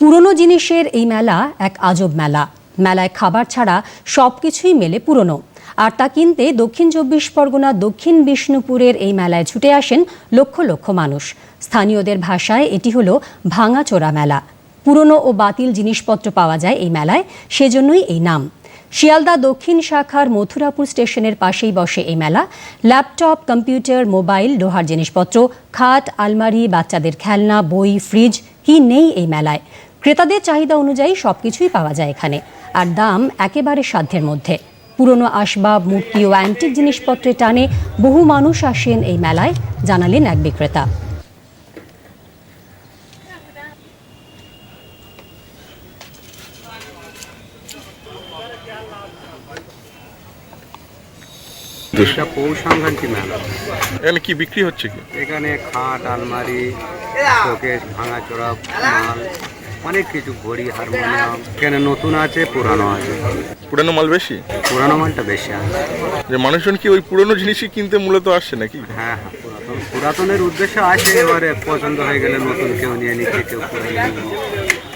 পুরনো জিনিসের এই মেলা এক আজব মেলা। মেলায় খাবার ছাড়া সব কিছুই মেলে পুরনো। আর তা কিনতে দক্ষিণ চব্বিশ পরগনা দক্ষিণ বিষ্ণুপুরের এই মেলায় ছুটে আসেন লক্ষ লক্ষ মানুষ। স্থানীয়দের ভাষায় এটি হলো ভাঙাচোরা মেলা। পুরনো ও বাতিল জিনিসপত্র পাওয়া যায় এই মেলায়, সেজন্যই এই নাম। শিয়ালদা দক্ষিণ শাখার মথুরাপুর স্টেশনের পাশেই বসে এই মেলা। ল্যাপটপ, কম্পিউটার, মোবাইল, লোহার জিনিসপত্র, খাট, আলমারি, বাচ্চাদের খেলনা, বই, ফ্রিজ, কি নেই এই মেলায়। ক্রেতাদের চাহিদা অনুযায়ী সবকিছুই পাওয়া যায় এখানে। আর দাম একেবারে সাধ্যের মধ্যে। পুরনো আসবাব মূর্তি ও অ্যান্টিক জিনিসপত্রের টানে বহু মানুষ আসেন এই মেলায় জানালেন এক বিক্রেতা। এটা পৌষ সংক্রান্তি মেলা। এখানে কি বিক্রি হচ্ছে কি? এখানে খাট আলমারি ভাঙাচোরা মাল। অনেক কিছু ঘড়ি হারমোনিয়াম কেন নতুন আছে পুরানো আছে। পুরানো মাল বেশি? পুরানো মালটা বেশি আছে। যে মানুষজন কি ওই পুরনো জিনিসই কিনতে মূলত আসছে নাকি? হ্যাঁ হ্যাঁ পুরাতন পুরাতনের উদ্দেশ্য আছে এবারে পছন্দ হয়ে গেলে নতুন কেউ নিয়ে নিচ্ছে কেউ পুরানো।